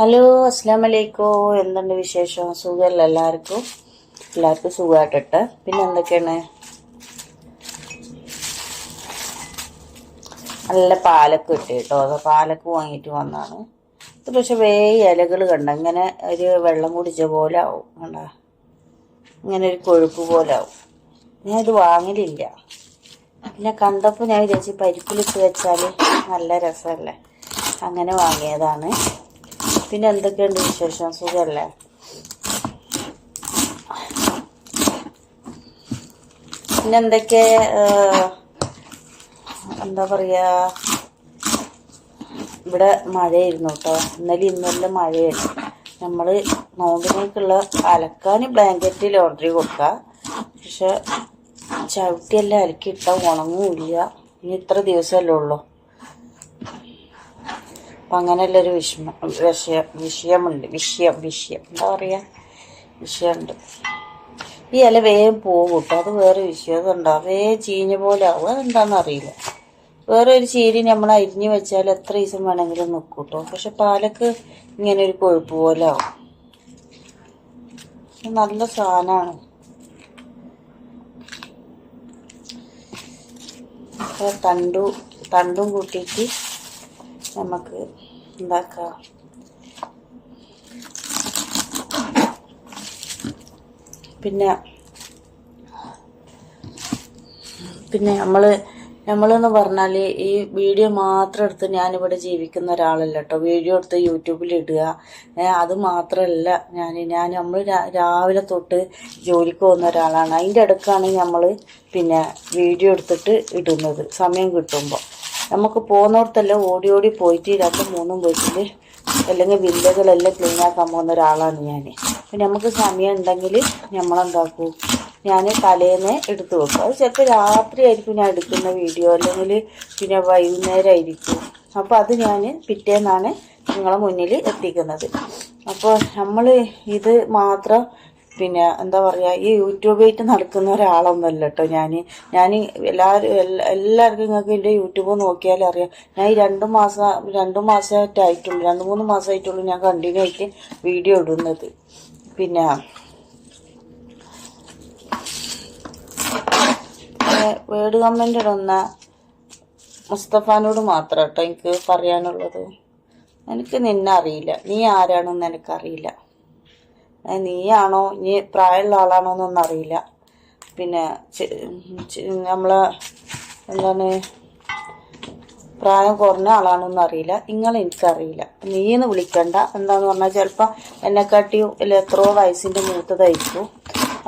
Hello അസ്സാം വലൈക്കും എന്തുണ്ട് വിശേഷം? സുഖമല്ല എല്ലാവർക്കും? എല്ലാവർക്കും സുഖമായിട്ടിട്ട് പിന്നെ എന്തൊക്കെയാണ്? നല്ല പാലക്ക് കിട്ടി കേട്ടോ. അത് പാലൊക്കെ വാങ്ങിയിട്ട് വന്നാണ്. ഇത് പക്ഷെ വേ ഇലകൾ കണ്ട? ഇങ്ങനെ ഒരു വെള്ളം കുടിച്ച പോലെ ആവും. കണ്ട? ഇങ്ങനെ ഒരു കൊഴുപ്പ് പോലെ ആവും. ഞാനിത് വാങ്ങലില്ല പിന്നെ കണ്ടപ്പോൾ ഞാൻ വിചാരിച്ചു പരിപ്പിലിട്ട് വെച്ചാൽ നല്ല രസമല്ലേ? അങ്ങനെ വാങ്ങിയതാണ്. പിന്നെ എന്തൊക്കെയുണ്ട് വിശേഷം? സുഖമല്ലേ പിന്നെ എന്തൊക്കെ എന്താ പറയാ ഇവിടെ മഴയായിരുന്നു കേട്ടോ. ഇന്നലെ ഇന്നലെ മഴയായിരുന്നു. നമ്മൾ നോമ്പിനേക്കുള്ള അലക്കാൻ ബ്ലാങ്കറ്റ് ലോണ്ടറി കൊടുക്കുക പക്ഷെ ചവിട്ടിയെല്ലാം അലക്കിയിട്ടാൽ ഉണങ്ങുമില്ല ഇനി ഇത്ര ദിവസമല്ലേ ഉള്ളൂ. അപ്പം അങ്ങനെയുള്ളൊരു വിഷമ വിഷയം വിഷയമുണ്ട്. വിഷയം വിഷയം. എന്താ പറയുക വിഷയമുണ്ട്. ഈ ഇല വേഗം പോകും കേട്ടോ അത് വേറെ വിഷയം. അതുണ്ടോ വേഗം ചീഞ്ഞ പോലെ ആവും. അതെന്താണെന്ന് അറിയില്ല. വേറെ ഒരു ചീരി നമ്മൾ അരിഞ്ഞ് വെച്ചാൽ എത്ര ദിവസം വേണമെങ്കിലും നിൽക്കും കേട്ടോ പക്ഷെ പാലക്ക് ഇങ്ങനെ ഒരു കൊഴുപ്പ് പോലെ ആവും. നല്ല സാധനമാണ് തണ്ടു തണ്ടും കൂട്ടിയിട്ട് നമുക്ക് ഉണ്ടാക്കാം പിന്നെ പിന്നെ നമ്മൾ നമ്മളെന്ന് പറഞ്ഞാൽ ഈ വീഡിയോ മാത്രം എടുത്ത് ഞാനിവിടെ ജീവിക്കുന്ന ഒരാളല്ല കേട്ടോ. വീഡിയോ എടുത്ത് യൂട്യൂബിൽ ഇടുക. അത് മാത്രമല്ല ഞാൻ ഞാൻ നമ്മൾ രാവിലെ തൊട്ട് ജോലിക്ക് പോകുന്ന ഒരാളാണ്. അതിന്റെ ഇടക്കാണ് നമ്മൾ പിന്നെ വീഡിയോ എടുത്തിട്ട് ഇടുന്നത്. സമയം കിട്ടുമ്പോൾ നമുക്ക് പോകുന്നിടത്തെല്ലാം ഓടി ഓടി പോയിട്ട് രണ്ടും മൂന്നും വീട്ടിൽ അല്ലെങ്കിൽ വില്ലകളെല്ലാം ക്ലീൻ ആക്കാൻ പോകുന്ന ഒരാളാണ് ഞാൻ പിന്നെ നമുക്ക് സമയം ഉണ്ടെങ്കിൽ നമ്മളെന്താക്കും ഞാൻ തലേന്ന് എടുത്തു വെക്കും. അത് ചിലപ്പോൾ രാത്രി ആയിരിക്കും ഞാൻ എടുക്കുന്ന വീഡിയോ അല്ലെങ്കിൽ പിന്നെ വൈകുന്നേരം ആയിരിക്കും. അപ്പോൾ അത് ഞാൻ പിറ്റേന്നാണ് നിങ്ങളെ മുന്നിൽ എത്തിക്കുന്നത്. അപ്പോൾ നമ്മൾ ഇത് മാത്രം പിന്നെ എന്താ പറയുക ഈ യൂട്യൂബായിട്ട് നടക്കുന്ന ഒരാളൊന്നുമല്ല കേട്ടോ ഞാൻ ഞാൻ എല്ലാവരും എല്ലാ- എല്ലാവർക്കും നിങ്ങൾക്ക് എന്റെ യൂട്യൂബ് നോക്കിയാൽ അറിയാം. ഞാൻ ഈ രണ്ട് മാസം രണ്ട് മാസമായിട്ടായിട്ടുള്ളൂ രണ്ട് മൂന്ന് മാസമായിട്ടുള്ളൂ ഞാൻ കണ്ടിന്യൂ ആയിട്ട് വീഡിയോ ഇടുന്നത്. പിന്നെ വേർഡ് കമന്റ് ഇടുന്ന മുസ്തഫാനോട് മാത്രം കേട്ടോ എനിക്ക് പറയാനുള്ളത്. എനിക്ക് നിന്നെ അറിയില്ല. നീ ആരാണെന്ന് എനിക്കറിയില്ല. നീയാണോ? ഇനി പ്രായമുള്ള ആളാണോ എന്നൊന്നും അറിയില്ല. പിന്നെ നമ്മളെ എന്താണ്? പ്രായം കുറഞ്ഞ ആളാണെന്ന് അറിയില്ല. നിങ്ങൾ എനിക്കറിയില്ല. നീന്ന് വിളിക്കണ്ട. എന്താന്ന് പറഞ്ഞാൽ ചിലപ്പോൾ എന്നെക്കാട്ടി എത്രയോ വയസ്സിന്റെ മൂത്തതായിരിക്കും.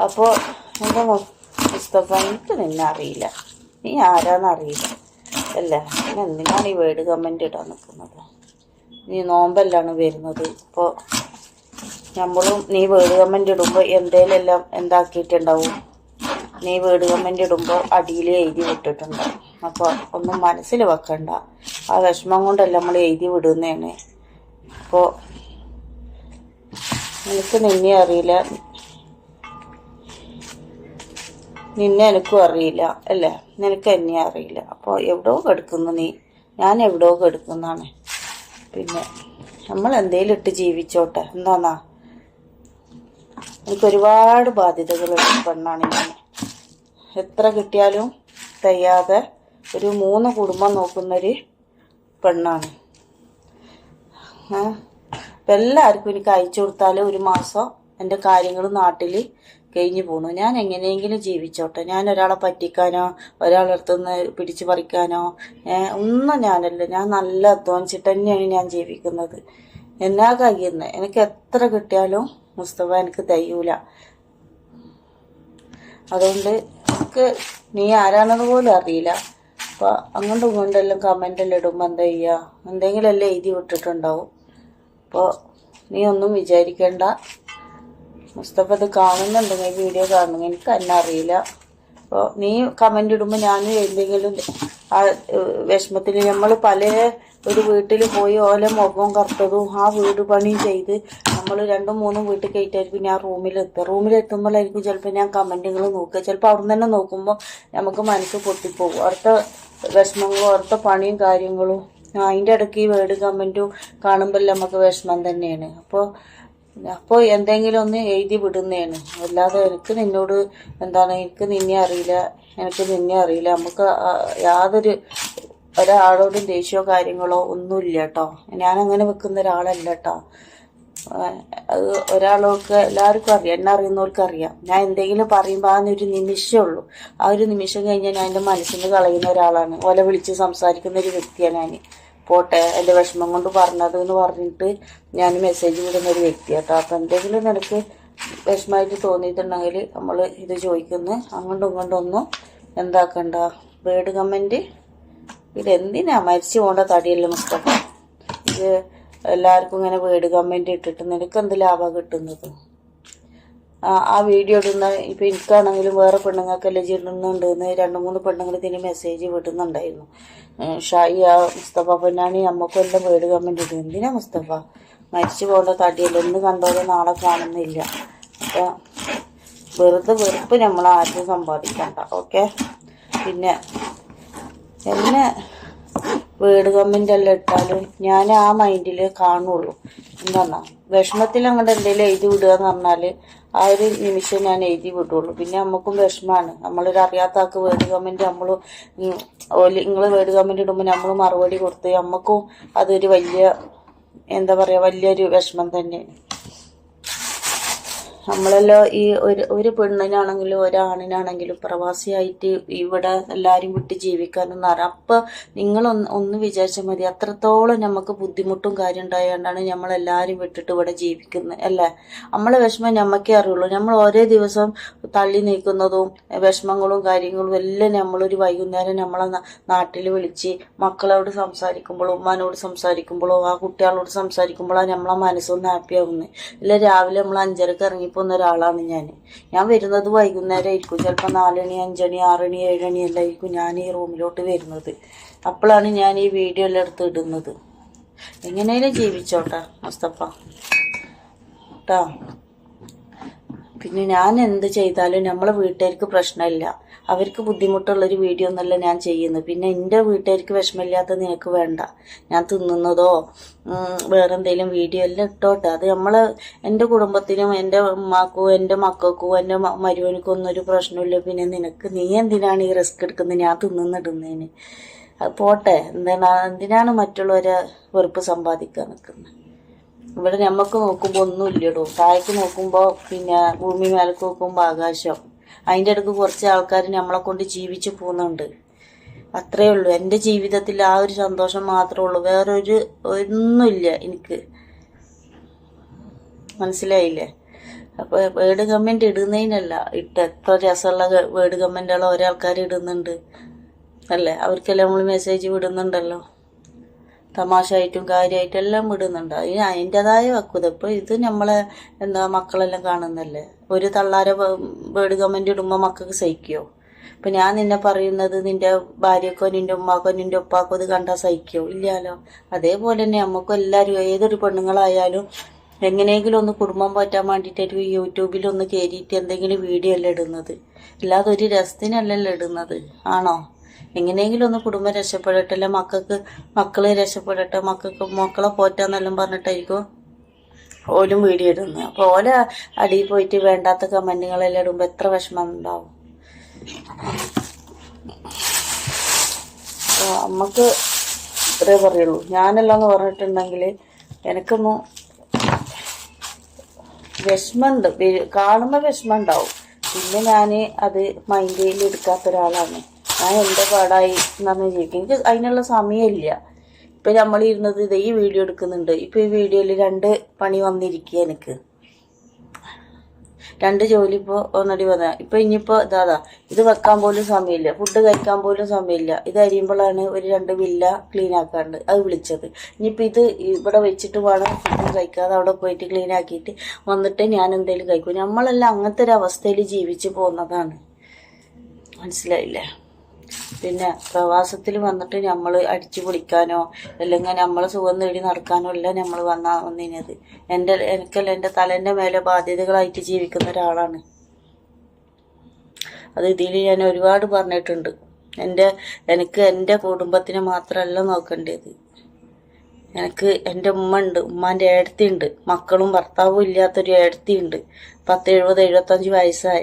അപ്പോൾ എന്താ മുസ്തഫ എനിക്ക് നിന്നെ അറിയില്ല. നീ ആരാന്ന് അറിയില്ല. അല്ല എന്തിനാണ് ഈ വേർഡ് കമന്റ് ഇടാൻ നിൽക്കുന്നത് നീ നോമ്പല്ലാണ് വരുന്നത്? ഇപ്പോൾ നമ്മളും നീ വേർഡ് കമന്റ് ഇടുമ്പോൾ എന്തേലെല്ലാം എന്താക്കിയിട്ടുണ്ടാവും? നീ വേർഡ് കമന്റ് ഇടുമ്പോൾ അടിയിൽ എഴുതി വിട്ടിട്ടുണ്ടാവും അപ്പോൾ ഒന്നും മനസ്സിൽ വെക്കണ്ട. ആ വിഷമം കൊണ്ടല്ല നമ്മൾ എഴുതി വിടുന്നതാണ് അപ്പോൾ എനിക്ക് നിന്നെ അറിയില്ല. നിന്നെ എനിക്കും അറിയില്ല അല്ലേ? നിനക്ക് എന്നെ അറിയില്ല. അപ്പോൾ എവിടെയോ കിടക്കുന്നു നീ. ഞാൻ എവിടെയോ കിടക്കുന്നതാണ്. പിന്നെ നമ്മൾ എന്തേലും ഇട്ട് ജീവിച്ചോട്ടെ. എന്താന്നാ? എനിക്ക് ഒരുപാട് ബാധ്യതകളുള്ള പെണ്ണാണ് ഞാൻ. എത്ര കിട്ടിയാലും തികയാതെ ഒരു മൂന്ന് കുടുംബം നോക്കുന്നൊരു പെണ്ണാണ്? അപ്പം എല്ലാവർക്കും എനിക്ക് അയച്ചു കൊടുത്താൽ ഒരു മാസം എന്റെ കാര്യങ്ങൾ നാട്ടിൽ കഴിഞ്ഞു പോണു. ഞാൻ എങ്ങനെയെങ്കിലും ജീവിച്ചോട്ടെ. ഞാൻ ഒരാളെ പറ്റിക്കാനോ ഒരാളുടെ അടുത്തുനിന്ന് പിടിച്ചു പറിക്കാനോ ഒന്നും ഞാനല്ല. ഞാൻ നല്ല അധ്വാനിച്ചിട്ട് തന്നെയാണ് ഞാൻ ജീവിക്കുന്നത്. എന്നാ കഴിയുന്നത് എനിക്ക് എത്ര കിട്ടിയാലും മുസ്തഫ എനിക്ക് തയ്യൂല. അതുകൊണ്ട് എനിക്ക് നീ ആരാണെന്ന് പോലും അറിയില്ല. അപ്പൊ അങ്ങോട്ടും ഇങ്ങോട്ടെല്ലാം കമന്റെല്ലാം ഇടുമ്പോൾ എന്താ ചെയ്യുക എന്തെങ്കിലും എല്ലാം എഴുതി വിട്ടിട്ടുണ്ടാവും. അപ്പോൾ നീ ഒന്നും വിചാരിക്കേണ്ട. മുസ്തഫ ഇത് കാണുന്നുണ്ടെങ്കിൽ വീഡിയോ കാണുന്നെങ്കിൽ എനിക്ക് എന്നെ അറിയില്ല. അപ്പോൾ നീ കമന്റ് ഇടുമ്പോൾ ഞാൻ എന്തെങ്കിലും ആ വിഷമത്തിൽ നമ്മൾ പല ഒരു വീട്ടിൽ പോയി ഓല മുഖവും കറുത്തതും ആ വീട് പണിയും ചെയ്ത് നമ്മൾ രണ്ടും മൂന്നും വീട്ടിൽ കയറ്റായിരിക്കും ഞാൻ റൂമിലെത്തുക റൂമിലെത്തുമ്പോഴായിരിക്കും ചിലപ്പോൾ ഞാൻ കമന്റുകൾ നോക്കുക. ചിലപ്പോൾ അവിടെ തന്നെ നോക്കുമ്പോൾ നമുക്ക് മനസ്സ് പൊട്ടിപ്പോകും അവിടുത്തെ വിഷമങ്ങളും അവിടുത്തെ പണിയും കാര്യങ്ങളും അതിന്റെ ഇടയ്ക്ക് ഈ വേർഡ് കമന്റും കാണുമ്പോൾ നമുക്ക് വിഷമം തന്നെയാണ്. അപ്പോൾ അപ്പോൾ എന്തെങ്കിലും ഒന്ന് എഴുതി വിടുന്നതാണ് അല്ലാതെ എനിക്ക് നിന്നോട് എന്താണ് എനിക്ക് നിന്നെ അറിയില്ല എനിക്ക് നിന്നെ അറിയില്ല. നമുക്ക് യാതൊരു ഒരാളോടും ദേഷ്യമോ കാര്യങ്ങളോ ഒന്നുമില്ല കേട്ടോ. ഞാൻ അങ്ങനെ വെക്കുന്ന ഒരാളല്ല കേട്ടോ. അത് ഒരാളൊക്കെ എല്ലാവർക്കും അറിയാം. എന്നെ അറിയുന്നവർക്ക് അറിയാം. ഞാൻ എന്തെങ്കിലും പറയുമ്പോൾ ആ ഒരു നിമിഷമേ ഉള്ളൂ. ആ ഒരു നിമിഷം കഴിഞ്ഞാൽ ഞാൻ എന്റെ മനസ്സിൽ കളയുന്ന ഒരാളാണ്. ഓല വിളിച്ച് സംസാരിക്കുന്ന ഒരു വ്യക്തിയാണ് ഞാൻ പോട്ടെ എന്റെ വിഷമം കൊണ്ട് പറഞ്ഞത് എന്ന് പറഞ്ഞിട്ട് ഞാൻ മെസ്സേജ് വിടുന്ന ഒരു വ്യക്തിയാട്ടോ. അപ്പം എന്തെങ്കിലും നിനക്ക് വിഷമമായിട്ട് തോന്നിയിട്ടുണ്ടെങ്കിൽ നമ്മൾ ഇത് ചോദിക്കുന്നു. അങ്ങോട്ടും ഇങ്ങോട്ടും ഒന്നും എന്താക്കണ്ട. വേർഡ് കമന്റ് ഇതെന്തിനാ മരിച്ചു പോകേണ്ട തടിയല്ലേ മുസ്തഫ? ഇത് എല്ലാവർക്കും ഇങ്ങനെ വേർഡ് കമന്റ് ഇട്ടിട്ട് നിനക്ക് എന്ത് ലാഭം കിട്ടുന്നത്? ആ വീഡിയോ ഇടുന്ന ഇപ്പം എനിക്കാണെങ്കിലും വേറെ പെണ്ണുങ്ങൾക്കെല്ലാം ഇടുന്നുണ്ട് എന്ന് രണ്ട് മൂന്ന് പെണ്ണുങ്ങൾ ഇതിന് മെസ്സേജ് വിടുന്നുണ്ടായിരുന്നു. ഷായി ആ മുസ്തഫ പൊന്നാണി അമ്മക്കെല്ലാം വീട് കമന്റ് ഇടും എന്തിനാ മുസ്തഫ? മരിച്ചു പോകേണ്ട തടിയല്ല? ഇന്ന് കണ്ടോലെ നാളെ കാണുന്നില്ല. അപ്പം വെറുതെ വെറുപ്പ് നമ്മൾ ആരും സമ്പാദിക്കണ്ട. ഓക്കെ? പിന്നെ എന്നെ വീട് കമ്മിന്റെ എല്ലാം ഇട്ടാലും ഞാൻ ആ മൈൻഡിൽ കാണുള്ളൂ. എന്താന്നാ? വിഷമത്തിൽ അങ്ങോട്ട് എന്തെങ്കിലും എഴുതി വിടുക എന്ന് പറഞ്ഞാൽ ആ ഒരു നിമിഷം ഞാൻ എഴുതി വിടുള്ളൂ. പിന്നെ നമുക്കും വിഷമമാണ് നമ്മളൊരു അറിയാത്ത ആൾക്ക് വേർഡ് കമന്റ് നമ്മൾ നിങ്ങൾ വേർഡ് കമന്റ് ഇടുമ്പോൾ നമ്മൾ മറുപടി കൊടുത്ത് നമുക്കും അതൊരു വലിയ എന്താ പറയുക വലിയൊരു വിഷമം തന്നെയാണ്. നമ്മളല്ലോ ഈ ഒരു ഒരു പെണ്ണിനാണെങ്കിലും ഒരാണിനാണെങ്കിലും പ്രവാസിയായിട്ട് ഇവിടെ എല്ലാവരും വിട്ട് ജീവിക്കാനൊന്നും അറിയാം അപ്പം നിങ്ങളൊന്ന് ഒന്ന് വിചാരിച്ചാൽ മതി. അത്രത്തോളം നമുക്ക് ബുദ്ധിമുട്ടും കാര്യം ഉണ്ടായതുകൊണ്ടാണ് നമ്മളെല്ലാവരും വിട്ടിട്ട് ഇവിടെ ജീവിക്കുന്നത് അല്ലേ? നമ്മളെ വിഷമം നമുക്കേ അറിയുള്ളൂ. നമ്മൾ ഓരോ ദിവസം തള്ളി നീക്കുന്നതും വിഷമങ്ങളും കാര്യങ്ങളും എല്ലാം നമ്മളൊരു വൈകുന്നേരം നമ്മളെ നാട്ടിൽ വിളിച്ച് മക്കളോട് സംസാരിക്കുമ്പോഴും ഉമ്മാനോട് സംസാരിക്കുമ്പോഴോ ആ കുട്ടികളോട് സംസാരിക്കുമ്പോഴാണ് നമ്മളെ മനസ്സൊന്ന് ഹാപ്പി ആവുന്നത് ഇല്ല രാവിലെ നമ്മൾ അഞ്ചരക്ക് ഇറങ്ങിപ്പോകുന്ന ഒരാളാണ് ഞാൻ. ഞാൻ വരുന്നത് വൈകുന്നേരം ആയിരിക്കും ചിലപ്പോൾ നാലണി അഞ്ചണി ആറണി ഏഴണി എല്ലാം ആയിരിക്കും ഞാൻ ഈ റൂമിലോട്ട് വരുന്നത്. അപ്പോഴാണ് ഞാൻ ഈ വീഡിയോ എല്ലാം എടുത്ത് ഇടുന്നത്. എങ്ങനെയാണ് ജീവിച്ചോട്ടെ മുസ്തഫ. കേട്ടോ പിന്നെ ഞാൻ എന്ത് ചെയ്താലും നമ്മളെ വീട്ടുകാർക്ക് പ്രശ്നമില്ല. അവർക്ക് ബുദ്ധിമുട്ടുള്ളൊരു വീഡിയോ ഒന്നല്ല ഞാൻ ചെയ്യുന്നത്. പിന്നെ എന്റെ വീട്ടുകാർക്ക് വിഷമമില്ലാത്ത നിനക്ക് വേണ്ട. ഞാൻ തിന്നുന്നതോ വേറെ എന്തെങ്കിലും വീഡിയോ എല്ലാം ഇട്ടോട്ടെ. അത് നമ്മളെ എന്റെ കുടുംബത്തിനും എന്റെ ഉമ്മാക്കും എന്റെ മക്കൾക്കും എന്റെ മരുവനുക്കും ഒന്നും ഒരു പ്രശ്നമില്ല. പിന്നെ നിനക്ക് നീ എന്തിനാണ് ഈ റിസ്ക് എടുക്കുന്നത്? ഞാൻ തിന്നുന്നിടുന്നതിന്. അത് പോട്ടെ. എന്താണ് എന്തിനാണ് മറ്റുള്ളവരെ വെറുപ്പ് സമ്പാദിക്കാൻ നിൽക്കുന്നത്? ഇവിടെ നമുക്ക് നോക്കുമ്പോൾ ഒന്നും ഇല്ലടോ. താഴേക്ക് നോക്കുമ്പോൾ പിന്നെ ഭൂമി മേലേക്ക് നോക്കുമ്പോൾ ആകാശം. അതിന്റെ ഇടയ്ക്ക് കുറച്ച് ആൾക്കാർ നമ്മളെ കൊണ്ട് ജീവിച്ചു പോകുന്നുണ്ട്. അത്രേ ഉള്ളൂ. എന്റെ ജീവിതത്തിൽ ആ ഒരു സന്തോഷം മാത്രമേ ഉള്ളൂ. വേറൊരു ഒന്നുമില്ല എനിക്ക്. മനസ്സിലായില്ലേ? അപ്പോൾ വേർഡ് കമന്റ് ഇടുന്നതിനല്ല. ഇട്ട് എത്ര രസമുള്ള വേർഡ് കമന്റുകൾ ഓരോ ആൾക്കാർ ഇടുന്നുണ്ട്. അല്ലേ? അവർക്കെല്ലാം നമ്മൾ മെസ്സേജ് വിടുന്നുണ്ടല്ലോ. തമാശയായിട്ടും കാര്യമായിട്ടും എല്ലാം വിടുന്നുണ്ട്. അതിന് അതിന്റെതായ വക്കുത ഇപ്പോൾ ഇത് നമ്മളെ എന്താ മക്കളെല്ലാം കാണുന്നല്ലേ? ഒരു തള്ളാര വേർഡ് കമന്റ് ഇടുമ്പോൾ മക്കൾക്ക് സഹിക്കുമോ ഇപ്പം ഞാൻ നിന്നെ പറയുന്നത് നിന്റെ ഭാര്യക്കോ നിന്റെ ഉമ്മാക്കോ നിന്റെ ഉപ്പാക്കോ ഇത് കണ്ടാൽ സഹിക്കുമോ ഇല്ലല്ലോ. അതേപോലെ തന്നെ നമുക്കും എല്ലാവരും ഏതൊരു പെണ്ണുങ്ങളായാലും എങ്ങനെയെങ്കിലും ഒന്ന് കുടുംബം പറ്റാൻ വേണ്ടിയിട്ട് യൂട്യൂബിൽ ഒന്ന് കയറിയിട്ട് എന്തെങ്കിലും വീഡിയോ അല്ല ഇടുന്നത്? അല്ലാതെ ഒരു രസത്തിനല്ലല്ലോ ഇടുന്നത്. ആണോ? എങ്ങനെയെങ്കിലും ഒന്ന് കുടുംബം രക്ഷപ്പെടട്ടെ അല്ലെ മക്കൾക്ക് മക്കൾ രക്ഷപ്പെടട്ടെ മക്കൾക്ക് മക്കളെ പോറ്റാന്നെല്ലാം പറഞ്ഞിട്ടായിരിക്കും ഓലും വീഡിയോ ഇടുന്നത് അപ്പോൾ ഓല അടിയിൽ പോയിട്ട് വേണ്ടാത്ത കമന്റുകളെല്ലാം ഇടുമ്പോ എത്ര വിഷമം ഉണ്ടാവും. നമ്മക്ക് ഇത്രേ പറയുള്ളൂ. ഞാനെല്ലാം എന്ന് പറഞ്ഞിട്ടുണ്ടെങ്കിൽ എനിക്കൊന്നും വിഷമമുണ്ട് കാണുമ്പോ വിഷമം ഉണ്ടാവും. പിന്നെ ഞാൻ അത് മൈൻഡിൽ എടുക്കാത്ത ഒരാളാണ്. ഞാൻ എന്റെ പാടായി എന്ന് പറഞ്ഞ് എനിക്ക് അതിനുള്ള സമയമില്ല. ഇപ്പം നമ്മൾ ഇരുന്നത് ഇത് ഈ വീഡിയോ എടുക്കുന്നുണ്ട്. ഇപ്പം ഈ വീഡിയോയിൽ രണ്ട് പണി വന്നിരിക്കുക എനിക്ക്. രണ്ട് ജോലി ഇപ്പോൾ ഓൾറെഡി വന്ന. ഇപ്പം ഇനിയിപ്പോൾ ഇതാ ഇത്. വെക്കാൻ പോലും സമയമില്ല. ഫുഡ് കഴിക്കാൻ പോലും സമയമില്ല. ഇത് അരിയുമ്പോഴാണ് ഒരു രണ്ട് വില്ല ക്ലീൻ ആക്കാണ്ട് അത് വിളിച്ചത്. ഇനിയിപ്പോൾ ഇത് ഇവിടെ വെച്ചിട്ട് വേണം ഫുഡ് കഴിക്കാതെ അവിടെ പോയിട്ട് ക്ലീൻ ആക്കിയിട്ട് വന്നിട്ട് ഞാൻ എന്തെങ്കിലും കഴിക്കും. നമ്മളെല്ലാം അങ്ങനത്തെ ഒരു അവസ്ഥയിൽ ജീവിച്ച് പോകുന്നതാണ്. മനസ്സിലായില്ലേ? പിന്നെ പ്രവാസത്തിൽ വന്നിട്ട് നമ്മൾ അടിച്ചു പൊളിക്കാനോ അല്ലെങ്കിൽ നമ്മൾ സുഖം നേടി നടക്കാനോ അല്ല നമ്മൾ വന്ന വന്നിനത്. എന്റെ എനിക്കല്ല എന്റെ തലേന്റെ മേലെ ബാധ്യതകളായിട്ട് ജീവിക്കുന്ന ഒരാളാണ്. അത് ഇതിൽ ഞാൻ ഒരുപാട് പറഞ്ഞിട്ടുണ്ട്. എന്റെ എനിക്ക് എന്റെ കുടുംബത്തിനെ മാത്രമല്ല നോക്കേണ്ടത്. എനിക്ക് എന്റെ ഉമ്മ ഉണ്ട് ഉമ്മാന്റെ ഉണ്ട് മക്കളും ഭർത്താവും ഇല്ലാത്തൊരു ഉണ്ട്. പത്ത് എഴുപത് എഴുപത്തഞ്ച് വയസ്സായ.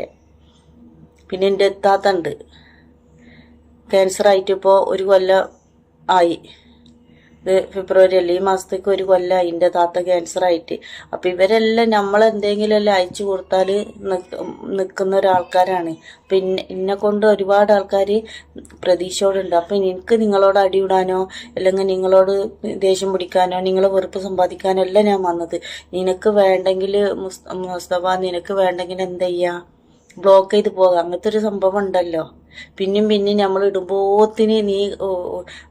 പിന്നെ എന്റെ എത്താത്തുണ്ട് ക്യാൻസർ ആയിട്ട് ഇപ്പോൾ ഒരു കൊല്ലം ആയി. ഫെബ്രുവരി അല്ലേ? ഈ മാസത്തേക്ക് ഒരു കൊല്ലമായി എന്റെ താത്ത ക്യാൻസർ ആയിട്ട്. അപ്പം ഇവരെല്ലാം എല്ലാം അയച്ചു കൊടുത്താൽ നിൽക്കുന്ന ഒരാൾക്കാരാണ്. പിന്നെ എന്നെ കൊണ്ട് ഒരുപാട് ആൾക്കാർ പ്രതീക്ഷയോടുണ്ട്. അപ്പം എനിക്ക് നിങ്ങളോട് അടിയിടാനോ അല്ലെങ്കിൽ നിങ്ങളോട് ദേഷ്യം പിടിക്കാനോ നിങ്ങളെ വെറുപ്പ് സമ്പാദിക്കാനോ അല്ല ഞാൻ വന്നത്. നിനക്ക് വേണ്ടെങ്കിൽ മുസ്തഫ നിനക്ക് വേണ്ടെങ്കിൽ എന്ത് ചെയ്യുക ബ്ലോക്ക് ചെയ്ത് പോകാം. അങ്ങനത്തെ ഒരു സംഭവം ഉണ്ടല്ലോ. പിന്നെയും പിന്നെയും നമ്മൾ ഇടുമ്പോത്തിന് നീ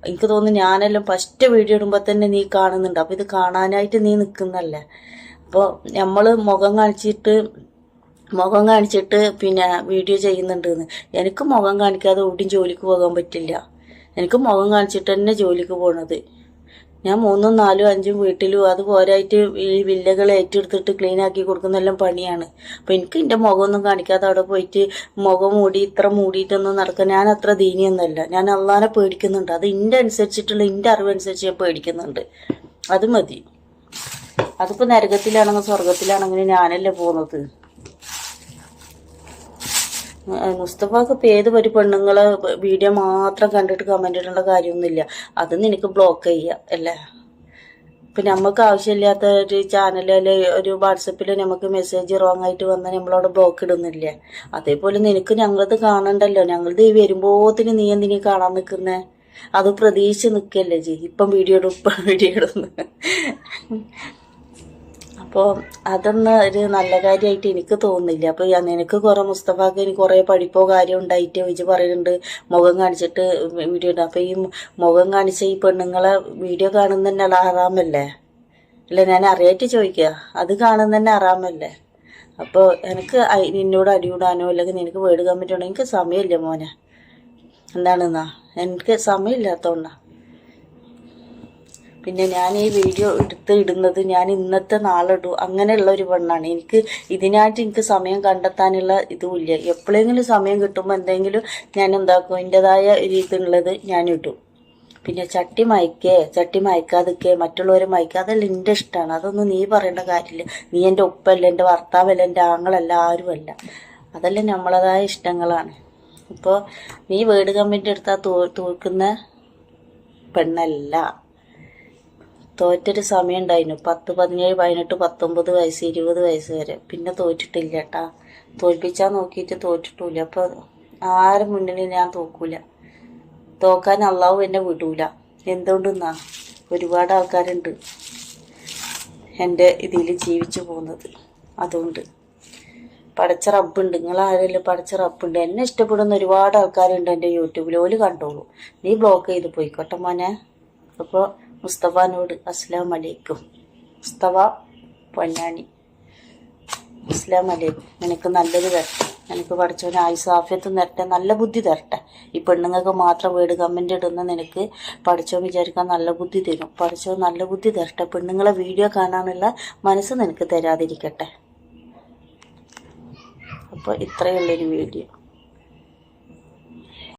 എനിക്ക് തോന്നുന്നു ഞാനെല്ലാം ഫസ്റ്റ് വീഡിയോ ഇടുമ്പോൾ തന്നെ നീ കാണുന്നുണ്ട്. അപ്പോൾ ഇത് കാണാനായിട്ട് നീ നിൽക്കുന്നല്ലേ അപ്പോൾ നമ്മൾ മുഖം കാണിച്ചിട്ട് മുഖം കാണിച്ചിട്ട് പിന്നെ വീഡിയോ ചെയ്യുന്നുണ്ട് എനിക്ക് മുഖം കാണിക്കാതെ ഒട്ടും ജോലിക്ക് പോകാൻ പറ്റില്ല. എനിക്ക് മുഖം കാണിച്ചിട്ട് തന്നെ ജോലിക്ക് പോണത്. ഞാൻ മൂന്നും നാലും അഞ്ചും വീട്ടിലും അത് പോരായിട്ട് ഈ വില്ലകൾ ഏറ്റെടുത്തിട്ട് ക്ലീൻ ആക്കി കൊടുക്കുന്നെല്ലാം പണിയാണ്. അപ്പം എനിക്ക് എന്റെ മുഖമൊന്നും കാണിക്കാതെ അവിടെ പോയിട്ട് മുഖം മൂടി ഇത്ര മൂടിയിട്ടൊന്നും നടക്കാൻ ഞാൻ അത്ര ദീനിയൊന്നുമല്ല. ഞാൻ അള്ളാനെ പേടിക്കുന്നുണ്ട്. അത് എന്റെ അനുസരിച്ചിട്ടുള്ള എന്റെ അറിവനുസരിച്ച് ഞാൻ പേടിക്കുന്നുണ്ട്. അത് മതി. അതിപ്പോൾ നരകത്തിലാണെങ്കിൽ സ്വർഗത്തിലാണെങ്കിലും ഞാനല്ലേ പോകുന്നത്? മുസ്തഫക്ക് ഇപ്പം ഏത് ഒരു പെണ്ണുങ്ങളെ വീഡിയോ മാത്രം കണ്ടിട്ട് കമന്റ് ഇടേണ്ട കാര്യമൊന്നുമില്ല. അത് നിനക്ക് ബ്ലോക്ക് ചെയ്യുക അല്ലേ? ഇപ്പം നമുക്ക് ആവശ്യമില്ലാത്ത ഒരു ചാനലിൽ ഒരു വാട്സപ്പിൽ നമുക്ക് മെസ്സേജ് റോങ് ആയിട്ട് വന്നാൽ നമ്മളവിടെ ബ്ലോക്ക് ഇടുന്നില്ലേ? അതേപോലെ നിനക്ക് ഞങ്ങളത് കാണണ്ടല്ലോ. ഞങ്ങളത് ഈ വരുമ്പോത്തിന് നീ എന്തിനീ കാണാൻ നിൽക്കുന്നേ അത് പ്രതീക്ഷിച്ച് നിൽക്കല്ലേ ജി ഇപ്പം വീഡിയോ ഇടും ഇപ്പം വീഡിയോ ഇടുന്നു അപ്പോൾ അതൊന്നും ഒരു നല്ല കാര്യമായിട്ട് എനിക്ക് തോന്നുന്നില്ല. അപ്പോൾ നിനക്ക് കുറേ മുസ്തഫാക്ക് എനിക്ക് കുറേ പഠിപ്പോ കാര്യം ഉണ്ടായിട്ട് വെച്ച് പറയുന്നുണ്ട് മുഖം കാണിച്ചിട്ട് വീഡിയോ ഇടും. അപ്പോൾ ഈ മുഖം കാണിച്ച ഈ പെണ്ണുങ്ങളെ വീഡിയോ കാണുന്ന തന്നെ അറാമല്ലേ അല്ല ഞാൻ അറിയായിട്ട് ചോദിക്കുക അത് കാണുന്ന തന്നെ അറാമല്ലേ അപ്പോൾ എനിക്ക് നിന്നോട് അടിയിടാനോ അല്ലെങ്കിൽ നിനക്ക് വീട് കമ്മിറ്റോ എനിക്ക് സമയമില്ല മോനെ. എന്താണെന്നാ? എനിക്ക് സമയമില്ലാത്തതുകൊണ്ടാണ് പിന്നെ ഞാൻ ഈ വീഡിയോ എടുത്ത് ഇടുന്നത് ഞാൻ ഇന്നത്തെ നാളിടും. അങ്ങനെയുള്ള ഒരു പെണ്ണാണ്. എനിക്ക് ഇതിനായിട്ട് എനിക്ക് സമയം കണ്ടെത്താനുള്ള ഇതുമില്ല. എപ്പോഴെങ്കിലും സമയം കിട്ടുമ്പോൾ എന്തെങ്കിലും ഞാൻ എന്താക്കും? എന്റെതായ രീതി ഉള്ളത് ഞാൻ ഇടും. പിന്നെ ചട്ടി മയക്കേ ചട്ടി മയക്കാതിക്കേ മറ്റുള്ളവരെ മയക്കുക അതെല്ലാം എന്റെ ഇഷ്ടമാണ് അതൊന്നും നീ പറയേണ്ട കാര്യമില്ല. നീ എന്റെ ഉപ്പല്ല എന്റെ ഭർത്താവല്ല എന്റെ ആങ്ങളല്ല ആരുമല്ല അതെല്ലാം നമ്മളതായ ഇഷ്ടങ്ങളാണ്. ഇപ്പോൾ നീ വേട് കമ്മിന്റെ അടുത്താ തോ തോൽക്കുന്ന പെണ്ണല്ല. തോറ്റൊരു സമയം ഉണ്ടായിരുന്നു പത്ത് പതിനേഴ് പതിനെട്ട് പത്തൊമ്പത് വയസ്സ് ഇരുപത് വയസ്സ് വരെ. പിന്നെ തോറ്റിട്ടില്ല കേട്ടാ. തോൽപ്പിച്ചാൽ നോക്കിയിട്ട് തോറ്റിട്ടില്ല അപ്പോൾ ആരെ മുന്നിൽ ഞാൻ തോക്കൂല. തോക്കാൻ അള്ളാവും എന്നെ വിടൂല. എന്തുകൊണ്ടെന്നാ? ഒരുപാട് ആൾക്കാരുണ്ട് എന്റെ ഇതിൽ ജീവിച്ചു പോകുന്നത്. അതുകൊണ്ട് പടച്ച റബ്ബുണ്ട്. നിങ്ങളാരെല്ലാം പടച്ച റബ്ബുണ്ട്. എന്നെ ഇഷ്ടപ്പെടുന്ന ഒരുപാട് ആൾക്കാരുണ്ട് എന്റെ യൂട്യൂബിൽ. ഓൽ കണ്ടോളൂ. നീ ബ്ലോക്ക് ചെയ്ത് പോയിക്കോട്ടെ മോനെ. അപ്പോൾ മുസ്തഫാനോട് അസ്ലാം അലൈക്കും. മുസ്തഫ പൊന്നാനി. അസ്ലാം അലൈക്കും. നിനക്ക് നല്ലത് തരട്ടെ നിനക്ക് പഠിച്ചവന് ആയുസാഫ്യത്തും തരട്ടെ. നല്ല ബുദ്ധി തരട്ടെ. ഈ പെണ്ണുങ്ങൾക്ക് മാത്രം വീട് കമന്റ് ഇടുന്ന നിനക്ക് പഠിച്ചോ വിചാരിക്കാൻ നല്ല ബുദ്ധി തരും. പഠിച്ചോ നല്ല ബുദ്ധി തരട്ടെ. പെണ്ണുങ്ങളെ വീഡിയോ കാണാനുള്ള മനസ്സ് നിനക്ക് തരാതിരിക്കട്ടെ. അപ്പോൾ ഇത്രയുള്ളൊരു വീഡിയോ.